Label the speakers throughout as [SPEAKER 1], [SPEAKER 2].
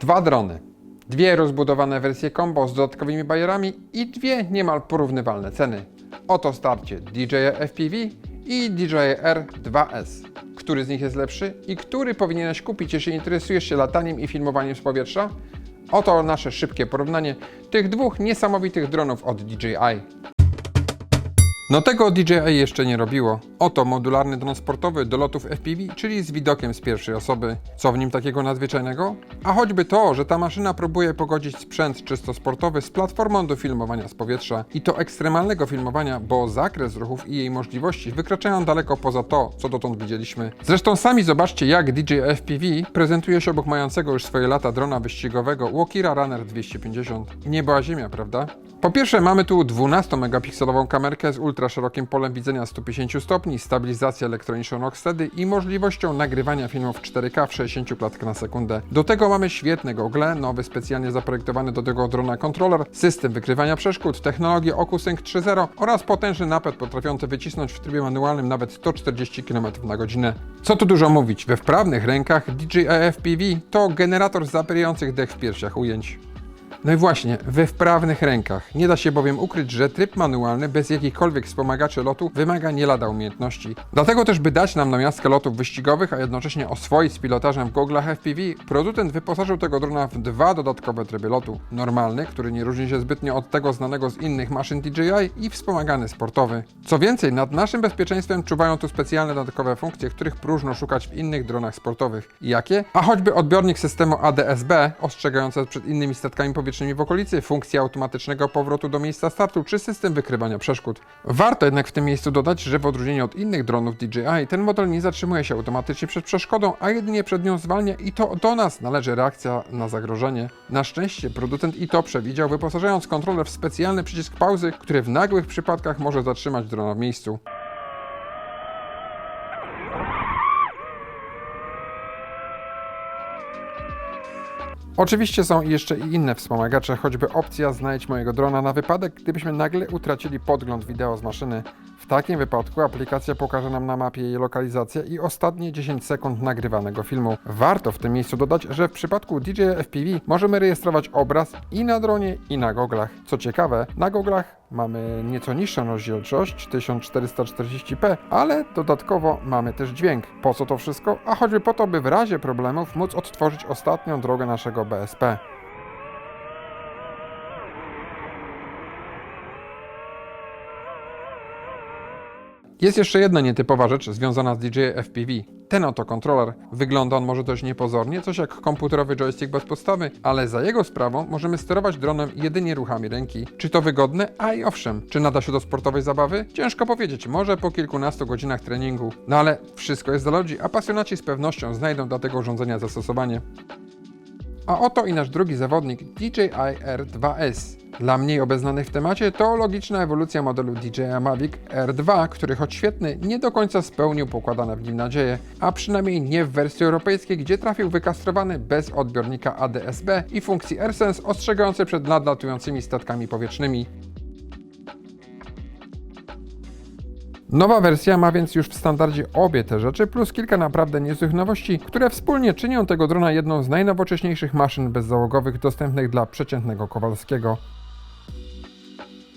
[SPEAKER 1] Dwa drony, dwie rozbudowane wersje combo z dodatkowymi bajerami i dwie niemal porównywalne ceny. Oto starcie DJI FPV i DJI R2S. Który z nich jest lepszy i który powinieneś kupić, jeśli interesujesz się lataniem i filmowaniem z powietrza? Oto nasze szybkie porównanie tych dwóch niesamowitych dronów od DJI. No tego DJI jeszcze nie robiło. Oto modularny dron sportowy do lotów FPV, czyli z widokiem z pierwszej osoby. Co w nim takiego nadzwyczajnego? A choćby to, że ta maszyna próbuje pogodzić sprzęt czysto sportowy z platformą do filmowania z powietrza. I to ekstremalnego filmowania, bo zakres ruchów i jej możliwości wykraczają daleko poza to, co dotąd widzieliśmy. Zresztą sami zobaczcie, jak DJI FPV prezentuje się obok mającego już swoje lata drona wyścigowego Walkira Runner 250. Nieba ziemia, prawda? Po pierwsze mamy tu 12-megapikselową kamerkę z ultraszerokim polem widzenia 150 stopni, stabilizację elektroniczną Rocksteady i możliwością nagrywania filmów 4K w 60 klatkach na sekundę. Do tego mamy świetne gogle, nowy specjalnie zaprojektowany do tego drona kontroler, system wykrywania przeszkód, technologię OcuSync 3.0 oraz potężny napęd potrafiący wycisnąć w trybie manualnym nawet 140 km na godzinę. Co tu dużo mówić, we wprawnych rękach DJI FPV to generator zapierających dech w piersiach ujęć. No i właśnie, we wprawnych rękach. Nie da się bowiem ukryć, że tryb manualny bez jakichkolwiek wspomagaczy lotu wymaga nie lada umiejętności. Dlatego też, by dać nam namiastkę lotów wyścigowych, a jednocześnie oswoić z pilotażem w goglach FPV, producent wyposażył tego drona w dwa dodatkowe tryby lotu. Normalny, który nie różni się zbytnio od tego znanego z innych maszyn DJI i wspomagany sportowy. Co więcej, nad naszym bezpieczeństwem czuwają tu specjalne dodatkowe funkcje, których próżno szukać w innych dronach sportowych. Jakie? A choćby odbiornik systemu ADS-B, ostrzegający przed innymi statkami powietrznymi w okolicy, funkcja automatycznego powrotu do miejsca startu, czy system wykrywania przeszkód. Warto jednak w tym miejscu dodać, że w odróżnieniu od innych dronów DJI, ten model nie zatrzymuje się automatycznie przed przeszkodą, a jedynie przed nią zwalnia i to do nas należy reakcja na zagrożenie. Na szczęście producent i to przewidział, wyposażając kontroler w specjalny przycisk pauzy, który w nagłych przypadkach może zatrzymać drona w miejscu. Oczywiście są jeszcze i inne wspomagacze, choćby opcja znajdź mojego drona na wypadek, gdybyśmy nagle utracili podgląd wideo z maszyny. W takim wypadku aplikacja pokaże nam na mapie jej lokalizację i ostatnie 10 sekund nagrywanego filmu. Warto w tym miejscu dodać, że w przypadku DJI FPV możemy rejestrować obraz i na dronie i na goglach. Co ciekawe, na goglach mamy nieco niższą rozdzielczość 1440p, ale dodatkowo mamy też dźwięk. Po co to wszystko? A choćby po to, by w razie problemów móc odtworzyć ostatnią drogę naszego BSP. Jest jeszcze jedna nietypowa rzecz związana z DJI FPV. Ten oto kontroler. Wygląda on może dość niepozornie, coś jak komputerowy joystick bez podstawy, ale za jego sprawą możemy sterować dronem jedynie ruchami ręki. Czy to wygodne? A i owszem. Czy nada się do sportowej zabawy? Ciężko powiedzieć, może po kilkunastu godzinach treningu. No ale wszystko jest dla ludzi, a pasjonaci z pewnością znajdą dla tego urządzenia zastosowanie. A oto i nasz drugi zawodnik DJI R2S. Dla mniej obeznanych w temacie to logiczna ewolucja modelu DJI Mavic R2, który choć świetny, nie do końca spełnił pokładane w nim nadzieje, a przynajmniej nie w wersji europejskiej, gdzie trafił wykastrowany bez odbiornika ADS-B i funkcji AirSense ostrzegającej przed nadlatującymi statkami powietrznymi. Nowa wersja ma więc już w standardzie obie te rzeczy, plus kilka naprawdę niezłych nowości, które wspólnie czynią tego drona jedną z najnowocześniejszych maszyn bezzałogowych dostępnych dla przeciętnego Kowalskiego.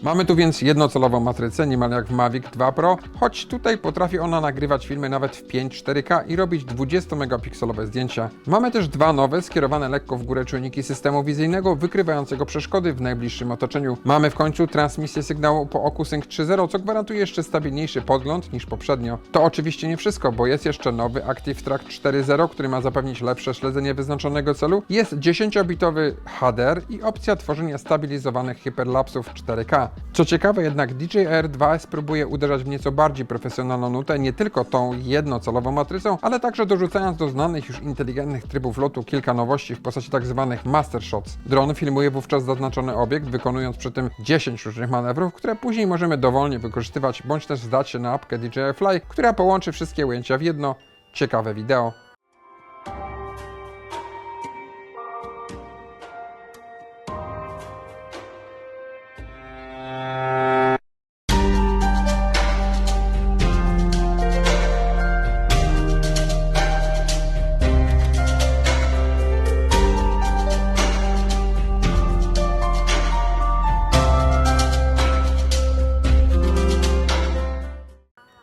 [SPEAKER 1] Mamy tu więc jednocelową matrycę, niemal jak w Mavic 2 Pro, choć tutaj potrafi ona nagrywać filmy nawet w 5.4K i robić 20-megapikselowe zdjęcia. Mamy też dwa nowe, skierowane lekko w górę czujniki systemu wizyjnego, wykrywającego przeszkody w najbliższym otoczeniu. Mamy w końcu transmisję sygnału po OcuSync 3.0, co gwarantuje jeszcze stabilniejszy podgląd niż poprzednio. To oczywiście nie wszystko, bo jest jeszcze nowy Active Track 4.0, który ma zapewnić lepsze śledzenie wyznaczonego celu. Jest 10-bitowy HDR i opcja tworzenia stabilizowanych hyperlapsów 4K. Co ciekawe jednak DJI R2S próbuje uderzać w nieco bardziej profesjonalną nutę, nie tylko tą jednocelową matrycą, ale także dorzucając do znanych już inteligentnych trybów lotu kilka nowości w postaci tzw. master shots. Dron filmuje wówczas zaznaczony obiekt, wykonując przy tym 10 różnych manewrów, które później możemy dowolnie wykorzystywać, bądź też zdać się na apkę DJI Fly, która połączy wszystkie ujęcia w jedno ciekawe wideo.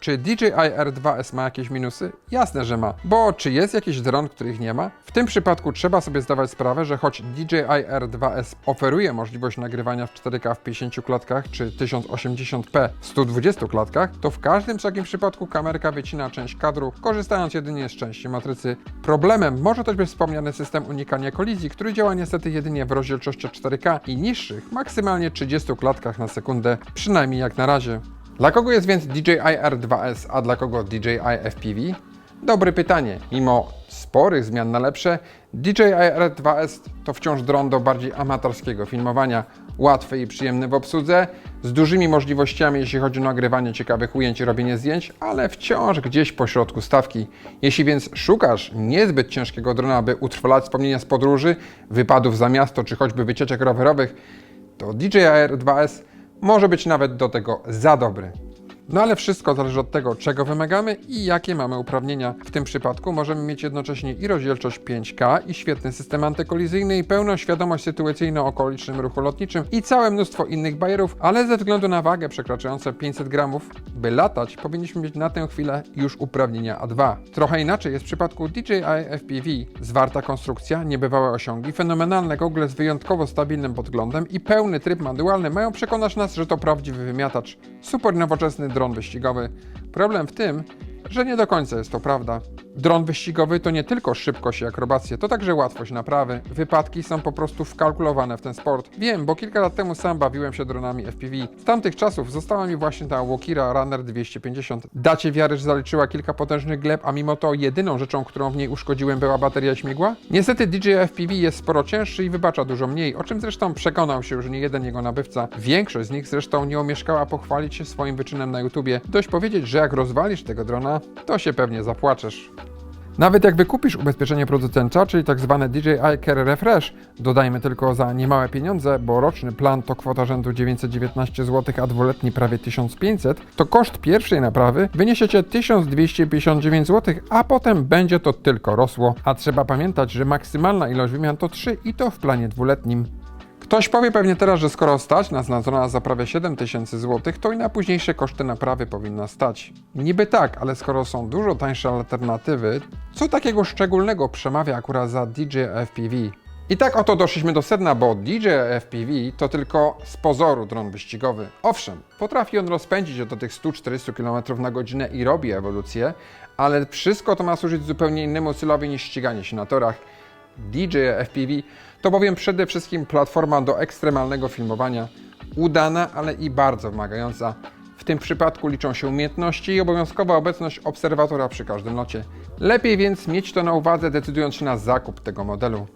[SPEAKER 1] Czy DJI R2S ma jakieś minusy? Jasne, że ma. Bo czy jest jakiś dron, których nie ma? W tym przypadku trzeba sobie zdawać sprawę, że choć DJI R2S oferuje możliwość nagrywania w 4K w 50 klatkach czy 1080p w 120 klatkach, to w każdym takim przypadku kamerka wycina część kadru, korzystając jedynie z części matrycy. Problemem może też być wspomniany system unikania kolizji, który działa niestety jedynie w rozdzielczości 4K i niższych, maksymalnie 30 klatkach na sekundę, przynajmniej jak na razie. Dla kogo jest więc DJI R2S, a dla kogo DJI FPV? Dobre pytanie. Mimo sporych zmian na lepsze, DJI R2S to wciąż dron do bardziej amatorskiego filmowania, łatwy i przyjemny w obsłudze, z dużymi możliwościami jeśli chodzi o nagrywanie ciekawych ujęć i robienie zdjęć, ale wciąż gdzieś po środku stawki. Jeśli więc szukasz niezbyt ciężkiego drona, by utrwalać wspomnienia z podróży, wypadów za miasto czy choćby wycieczek rowerowych, to DJI R2S może być nawet do tego za dobry. No ale wszystko zależy od tego, czego wymagamy i jakie mamy uprawnienia. W tym przypadku możemy mieć jednocześnie i rozdzielczość 5K, i świetny system antykolizyjny, i pełną świadomość sytuacyjną o okolicznym ruchu lotniczym, i całe mnóstwo innych bajerów, ale ze względu na wagę przekraczającą 500 gramów, by latać, powinniśmy mieć na tę chwilę już uprawnienia A2. Trochę inaczej jest w przypadku DJI FPV. Zwarta konstrukcja, niebywałe osiągi, fenomenalne gogle z wyjątkowo stabilnym podglądem i pełny tryb manualny mają przekonać nas, że to prawdziwy wymiatacz. Super nowoczesny dron wyścigowy. Problem w tym, że nie do końca jest to prawda. Dron wyścigowy to nie tylko szybkość i akrobacje, to także łatwość naprawy. Wypadki są po prostu wkalkulowane w ten sport. Wiem, bo kilka lat temu sam bawiłem się dronami FPV. Z tamtych czasów została mi właśnie ta Walkira Runner 250. Dacie wiary, że zaliczyła kilka potężnych gleb, a mimo to jedyną rzeczą, którą w niej uszkodziłem była bateria śmigła? Niestety DJI FPV jest sporo cięższy i wybacza dużo mniej, o czym zresztą przekonał się już nie jeden jego nabywca. Większość z nich zresztą nie omieszkała pochwalić się swoim wyczynem na YouTubie. Dość powiedzieć, że jak rozwalisz tego drona, to się pewnie zapłaczesz. Nawet jak wykupisz ubezpieczenie producenta, czyli tak zwane DJI Care Refresh, dodajmy tylko za niemałe pieniądze, bo roczny plan to kwota rzędu 919 zł, a dwuletni prawie 1500, to koszt pierwszej naprawy wyniesie Cię 1259 zł, a potem będzie to tylko rosło. A trzeba pamiętać, że maksymalna ilość wymian to 3 i to w planie dwuletnim. Ktoś powie pewnie teraz, że skoro stać nas na drona za prawie 7000 zł, to i na późniejsze koszty naprawy powinna stać. Niby tak, ale skoro są dużo tańsze alternatywy, co takiego szczególnego przemawia akurat za DJ FPV? I tak oto doszliśmy do sedna, bo DJ FPV to tylko z pozoru dron wyścigowy. Owszem, potrafi on rozpędzić do tych 140 km na godzinę i robi ewolucję, ale wszystko to ma służyć zupełnie innemu celowi niż ściganie się na torach. DJ FPV to bowiem przede wszystkim platforma do ekstremalnego filmowania, udana, ale i bardzo wymagająca. W tym przypadku liczą się umiejętności i obowiązkowa obecność obserwatora przy każdym locie. Lepiej więc mieć to na uwadze, decydując się na zakup tego modelu.